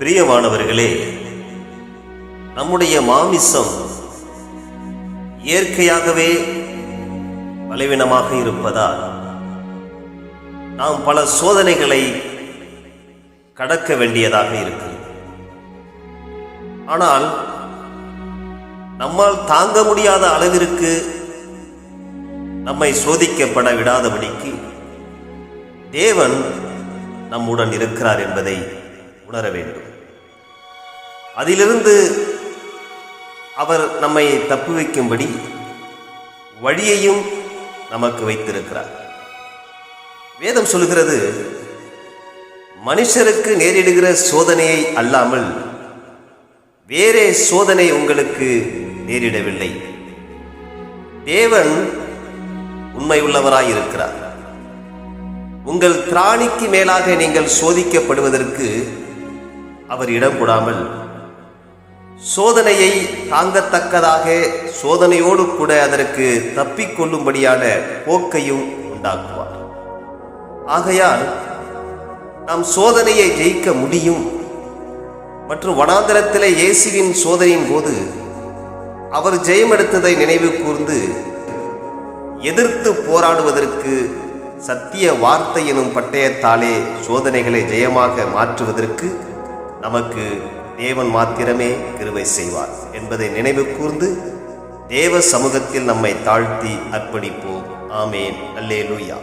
பிரியமானவர்களே நம்முடைய மாமிசம் இயற்கையாகவே பலவீனமாக இருப்பதால் நாம் பல சோதனைகளை கடக்க வேண்டியதாக இருக்கிறது. ஆனால் நம்மால் தாங்க முடியாத அளவிற்கு நம்மை சோதிக்கப்பட விடாதபடிக்கு தேவன் நம்முடன் இருக்கிறார் என்பதை உணர வேண்டும். அதிலிருந்து அவர் நம்மை தப்பு வைக்கும்படி வழியையும் நமக்கு வைத்திருக்கிறார். வேதம் சொல்கிறது மனுஷருக்கு நேரிடுகிற சோதனையை அல்லாமல் வேறே சோதனை உங்களுக்கு நேரிடவில்லை. தேவன் உண்மையுள்ளவராயிருக்கிறார். உங்கள் திராணிக்கு மேலாக நீங்கள் சோதிக்கப்படுவதற்கு அவர் இடம் கூடாமல் சோதனையை தாங்கத்தக்கதாக சோதனையோடு கூட அதற்கு தப்பிக்கொள்ளும்படியான போக்கையும் உண்டாக்குவார். ஆகையால் நாம் சோதனையை ஜெயிக்க முடியும். மற்றும் வனாந்தரத்தில் இயேசுவின் சோதனையின் போது அவர் ஜெயமெடுத்ததை நினைவு கூர்ந்து எதிர்த்து போராடுவதற்கு சத்திய வார்த்தை எனும் பட்டயத்தாலே சோதனைகளை ஜெயமாக மாற்றுவதற்கு நமக்கு தேவன் மாத்திரமே கிருவை செய்வார் என்பதை நினைவு கூர்ந்து தேவ சமூகத்தில் நம்மை தாழ்த்தி அர்ப்பணிப்போம். ஆமேன். அல்லேலூயா.